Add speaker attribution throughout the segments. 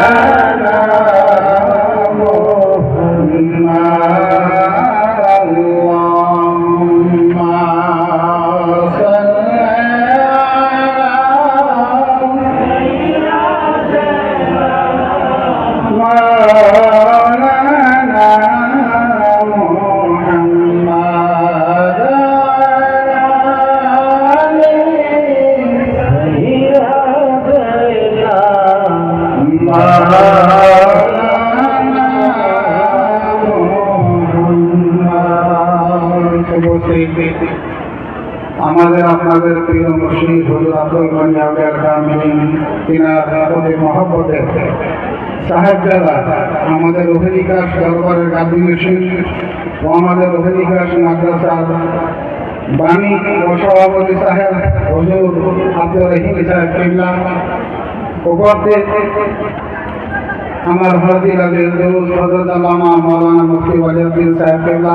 Speaker 1: আমাদের আমাদের অভিনিকাশ দরবারের ও আমাদের অভিনিকাশ মাদ্রাসার বাণী ও সভাপতি সাহেব, হজুর আব্দুল রহিম সাহেব কিল্লা, উপস্থিত আমার হরদি দৌদ হজরত আল্লামা মৌলানা মুফতি ওয়ালিউদ্দিন সাহেব কিল্লা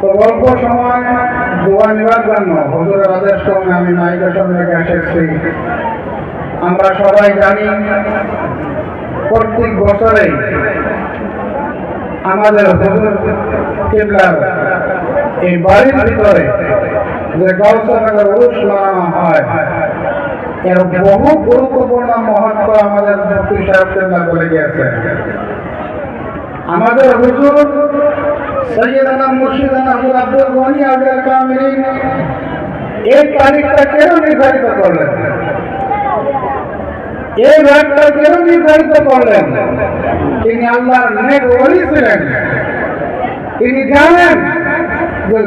Speaker 1: তো অল্প সময় দোয়া নেওয়ার জন্য হুজুরের আদেশ ক্রমে আমি মাইকের সামনে এসেছি। আমরা সবাই জানি প্রত্যেক বছরেই আমাদের হুজুর এই বাড়ির ভিতরে যে হয়, এর বহু গুরুত্বপূর্ণ মহত্ব আমাদের মুক্তি সাহেব কেবলা বলে গিয়েছে আমাদের হুজুর সৈয়দানা মুর্শিদানা হুজুর আব্দুল গনি আউলিয়ার কামিলিন এই তারিখটা কেন নির্ধারিত করলেন এই ভাগটা কেন নির্ধারিত করলেন তিনি আল্লাহর নেক ওলি ছিলেন তিনি জানেন যে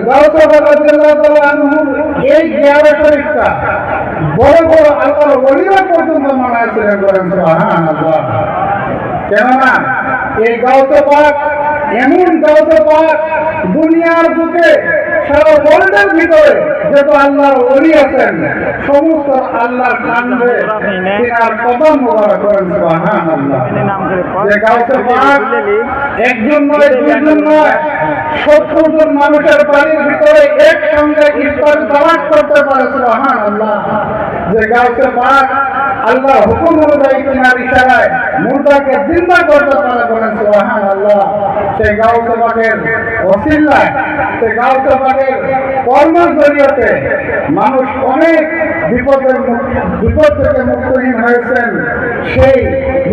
Speaker 1: এই গিয়ারা শরীফটা বড় বড় আল্লাহর ওলিরা পর্যন্ত মানাইছিলেন করেন সুবহান আল্লাহ কেননা এই গাউত পাক এমন গাউত পাক দুনিয়ার বুকে, সারা ওয়ার্ল্ডের ভিতরে যত আল্লাহর ওলি আছেন, সমস্ত আল্লাহর কান্দে তিনার কদম মোবারক করেন সুবহান আল্লাহ যে পাক, একজন নয়, দুইজন নয়, সত্তর জন মানুষের বাড়ির ভিতরে একসঙ্গে ইফতার দাওয়াত করতে পারে সুবহান আল্লাহ যে গাউতে পাক আল্লাহ হুকুম অনুযায়ী তোমার ইশারায় মুর্দাকে জিন্দা করতে তারা বলেন সুবহান আল্লাহ সে গাও পাকের ওসিল্লায় সে গাও পাকের কর্মের জরিয়তে মানুষ অনেক বিপদের বিপদ থেকে মুক্তহীন হয়েছেন সেই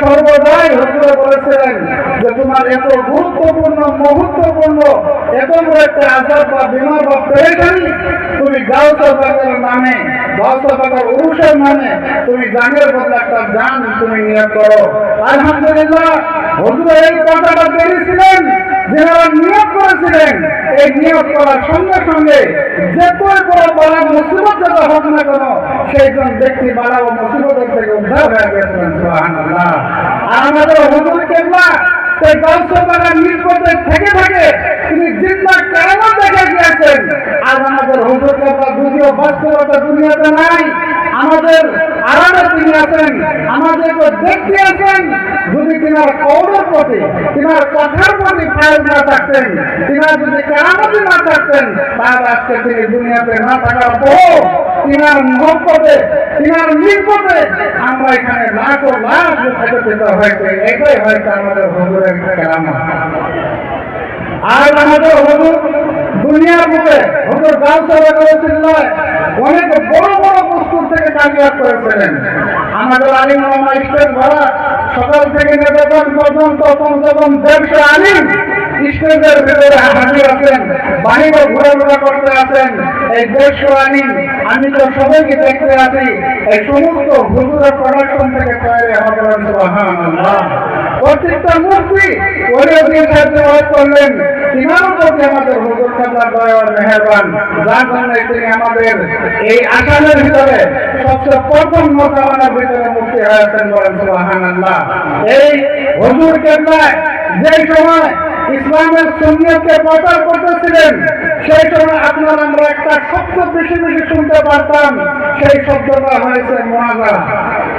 Speaker 1: সর্বদাই হুজুরে বলেছিলেন যে তোমার এত গুরুত্বপূর্ণ মুহূর্তপূর্ণ বড় একটা আজাদ বা বিমা বা পেরেশানি তুমি বাগের নামে গাও বাগের উরুষের নামে তুমি গানের বদলে একটা গান তুমি নিয়োগ করো। আলহামদুলিল্লাহ হজুরা এই কথাটা বেরিয়েছিলেন যারা নিয়োগ করেছিলেন, এই নিয়োগ করার সঙ্গে সঙ্গে যে কোনো বড় বড় মুসিবত যত হোক না কেন সেইজন ব্যক্তি বাড়া ও মুসিবতের থেকে উদ্ধার হয়ে গেছিলেন আর আমাদের হুজুর কেবলা সেই গল্পপাড়া নির্পদে থেকে থাকে, তিনি জিন্দা কেন দেখে গিয়েছেন। আর আমাদের হুজুর কেবলা যদিও বাস্তবতা দুনিয়াতে নাই, আমাদের আরামে তিনি আছেন আমাদের তো দেখতে আছেন যদি তিনার কৌরের প্রতি তিনার কথার প্রতি ফাইল না থাকতেন, তিনার যদি কেরামতি না থাকতেন, তাহলে আজকে তিনি দুনিয়াতে না থাকার পর তিনার মহব্বতে, তিনার নির্পদে আমরা এখানে লাখ লাখ পেতে হয়েছে। এটাই হয়েছে আমাদের হুজুরের কেরামত আর আমাদের হুজুর দুনিয়ার বুকে হুজুর গাল সভা করেছিল অনেক বড় বড় পুস্তক থেকে কাজিয়া করেছিলেন। আমাদের আলিম স্টেট ভরা সকাল থেকে নিবেদন পর্যন্ত পঞ্চম দেড়শো আলিম স্টেজের ভেতরে হাজির আছেন বাহিরে ঘোরাঘোরা করতে আছেন। এই দেড়শো আলিম, আমি তো সবাইকে দেখতে আছি এই সমস্ত হুজুরের প্রোডাকশন থেকে তৈরি হবে সুবহানাল্লাহ। মূর্তি ওরে দিয়ে সাহায্য করলেন তিনার প্রতি আমাদের হুজুর খাবার দয়ার মেহরবান যার জন্য তিনি আমাদের এই আসামের ভিতরে সবচেয়ে প্রথম মোকাবেলার ভিতরে মুক্তি। হয়েছেন বলেন সুবহানাল্লাহ এই হুজুর কেন্দ্রায় যে সময় ইসলামের সুন্নিয়তকে প্রচার করতেছিলেন, সেই সময় আপনার আমরা একটা শব্দ বেশি বেশি শুনতে পারতাম। সেই শব্দটা হয়েছে মহাজারা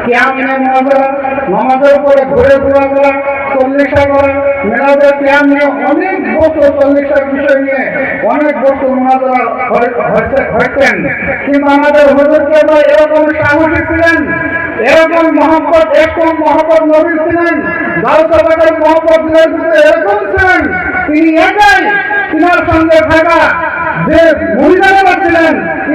Speaker 1: কেমনে মহাজারা নমাজের উপরে ঘুরে ঘুরা করা চল্লিশা করা মেলাদের ক্যাম নিয়ে অনেক বস্তু, চল্লিশার বিষয় নিয়ে অনেক বস্তু মহাজারা হইতেন কিন্তু আমাদের আমরা এরকম সাহসী ছিলেন এরকম মহব্বত এরকম মহব্বত নবী ছিলেন। গাউসাবাদের মহব্বত এরকম ছিলেন। তিনি একাই তোমার সঙ্গে থাকা যে মহিলারা ছিলেন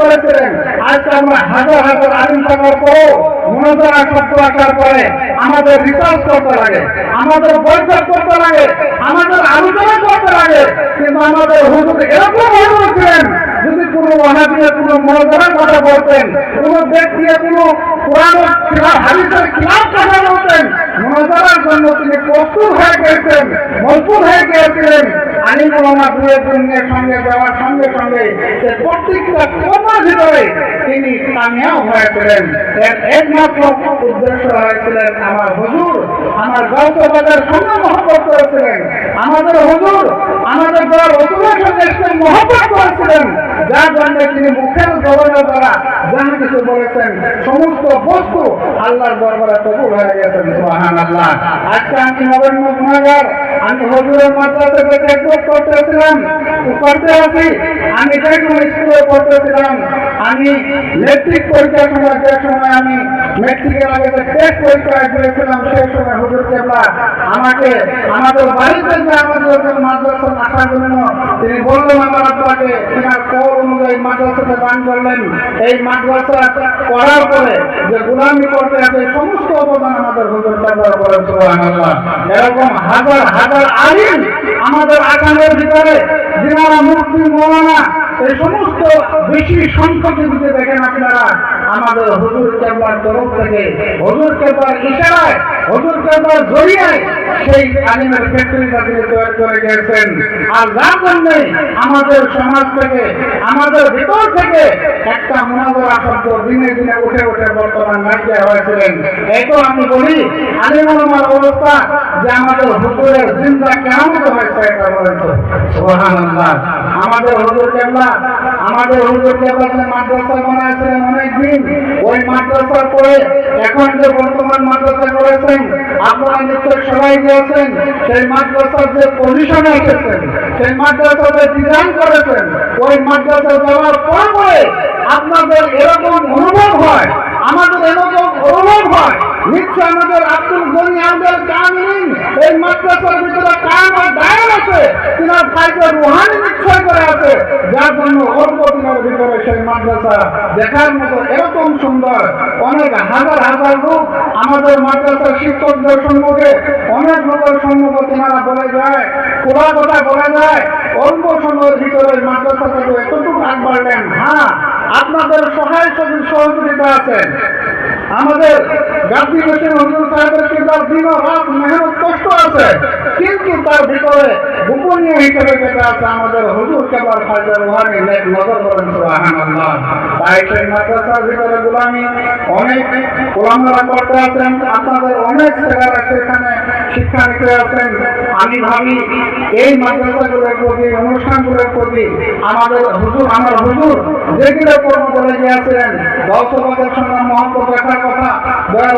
Speaker 1: করেছিলেন। আজকে আমরা হাজার হাজার আলিম থাকার পরও মনোজরা শব্দ আসার পরে আমাদের রিসার্চ করতে লাগে, আমাদের বৈঠক করতে লাগে, আমাদের আলোচনা করতে লাগে। কিন্তু আমাদের হুজুর এরকম হুজুর ছিলেন যদি কোনো ওয়াহাবিয়া কোনো মনোজরার কথা বলতেন, কোনো ব্যক্তি কোনো কোরআন হাদিসের খিলাফ কথা জন্য তিনি প্রস্তুত হয়ে গেছেন মজবুত হয়ে গিয়েছিলেন। আলিম ওলামা দুয়ের দিনের সঙ্গে যাওয়ার সঙ্গে সঙ্গে সে প্রত্যেকটা কর্মের ভিতরে তিনি কামিয়াব হয়েছিলেন। এর একমাত্র উদ্দেশ্য হয়েছিলেন আমার হুজুর আমার গৌতবাদের সঙ্গে মহব্বত করেছিলেন। আমাদের হুজুর, আমাদের যারা রসুলের সঙ্গে এসে মহব্বত করেছিলেন। যার জন্য তিনি মুখের গভর্নর দ্বারা যাহা কিছু বলেছেন, সমস্ত বস্তু আল্লাহর দরবারে কবুল হয়ে গেছেন সুবহান আল্লাহ আজকে আমি নবেম্ব গুণাগার আমি হজুরের মাদ্রাসা থেকে একটু করতেছিলাম করতে আছি। আমি যে সময় স্কুলে পড়তেছিলাম। আমি মেট্রিক পরীক্ষার সময় যে সময় আমি মেট্রিকের আগে যে টেস্ট পরীক্ষা দিয়েছিলাম, সেই সময় হুজুর কেবলা আমাকে, আমাদের বাড়িতে যে আমাদের মাদ্রাসা আসার জন্য তিনি বললেন আমার আব্বাকে তিনার কল অনুযায়ী মাদ্রাসাতে দান করলেন। এই মাদ্রাসা করার পরে যে গুলামি করতে আছে সমস্ত অবদান আমাদের হুজুর কেবলার করেন এরকম হাজার হাজার আলিম আমাদের আগামের ভিতরে, যিনারা মুক্তি মৌলানা, এই সমস্ত বেশি সংখ্যকে দেখেন আপনারা আমাদের হজুর কেবলার তরফ থেকে হজুর কেবলার ইশারায় হজুর কেবলার জড়িয়ায় সেই আলিমের তৈরি করে গেছেন, আর যার জন্যে আমাদের সমাজ থেকে, আমাদের থেকে, একটা দিনে দিনে উঠে উঠে বর্তমান নাইকিয়া হয়েছিলেন। এই তো আমি বলি আলিমুলমার অবস্থা যে আমাদের হুজুরের চিন্তা কেমন হয়েছে এটা বলেছে। আমাদের হুজুর কেবলা, আমাদের হুজুর কেবলা যে মাদ্রাসা বানাইছিলেন অনেকদিন, ওই মাদ্রাসার পরে এখন যে বর্তমান মাদ্রাসা করেছেন, আপনারা নিশ্চয় সবাই দিয়েছেন সেই মাদ্রাসার যে পজিশনে এসেছেন সেই মাদ্রাসা যে ডিজাইন করেছেন, ওই মাদ্রাসা যাওয়ার পর পরে আপনাদের এরকম অনুভব হয়, আমাদের এরকম অনুভব হয়। নিশ্চয় আমাদের আব্দুল গনি আমাদের কামিন এই মাদ্রাসার ভিতরে কাম আর দায়ের আছে, তিনার ভাইকে রুহানি নিশ্চয় করে আছে। যার জন্য দিনের ভিতরে সেই মাদ্রাসা দেখার মতো এরকম সুন্দর। অনেক হাজার হাজার লোক আমাদের মাদ্রাসার শিক্ষকদের সম্মুখে, অনেক লোকের সম্মুখে তিনারা বলে যায় কোলা কথা বলে যায়, অল্প সময়ের ভিতরে মাদ্রাসা থেকে এতটুকু আগ বাড়লেন হ্যাঁ আপনাদের সহায় সহযোগিতা আছে। আমাদের গান্ধী হজুর সাহেবের কিতাব দিন রাত মেহনত কষ্ট আছে। কিন্তু তার ভিতরে গোপনীয় হিসেবে যেটা আছে, আমাদের নজর করেন তাই সেই মাদ্রাসার ভিতরে গোলামি, অনেক করতে আছেন, আপনাদের অনেক শিক্ষা নিতে আছেন। আমি ভাবি, এই মাদ্রাসাগুলোর প্রতি, অনুষ্ঠানগুলোর প্রতি আমাদের হুজুর, আমার হুজুর যেগুলো কর্ম বলে গিয়েছিলেন দর্শকদের কথা দয়া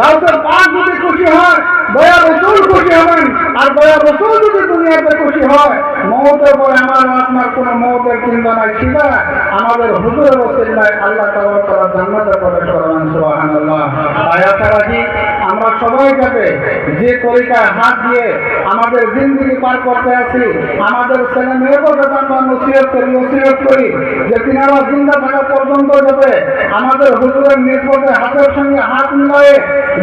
Speaker 1: গাছের পা যদি খুশি হয়, দয়া রসুল খুশি হবেন। আর দয়া রসুল যদি দুনিয়াতে খুশি হয় মমতের পরে আমার আপনার কোনো মমতের চিন্তা নাই। সেটা আমাদের হুজুরের চিন্তায় আল্লাহ তালা তারা জান্নাতে প্রবেশ করাবেন সোহান আল্লাহ আমরা সবাই যাতে যে তরিকায় হাত দিয়ে আমাদের জিন্দগি পার করতে আছি, আমাদের ছেলে মেয়েকে যাতে আমরা নসিহত করি নসিহত করি, যে তিনারা জিন্দা থাকা পর্যন্ত যাতে আমাদের হুজুরের নির্ভরে হাতের সঙ্গে হাত মিলায়ে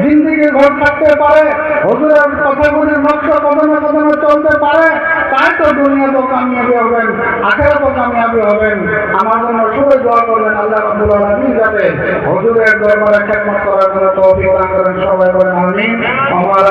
Speaker 1: জিন্দগি ঘর থাকতে পারে। হজুরের কথাগুলির নকশা কদমে কদমে চলতে পারে। তাই তো দুনিয়া তো কামিয়াবি হবেন আখেরা তো কামিয়াবি হবেন। আমার জন্য সবাই দোয়া করবেন, আল্লাহ রাব্বুল আলামিন যাতে হজুরের দরবারে খেদমত করার জন্য তৌফিক দান করেন, সবাই বলেন আমিন। আমার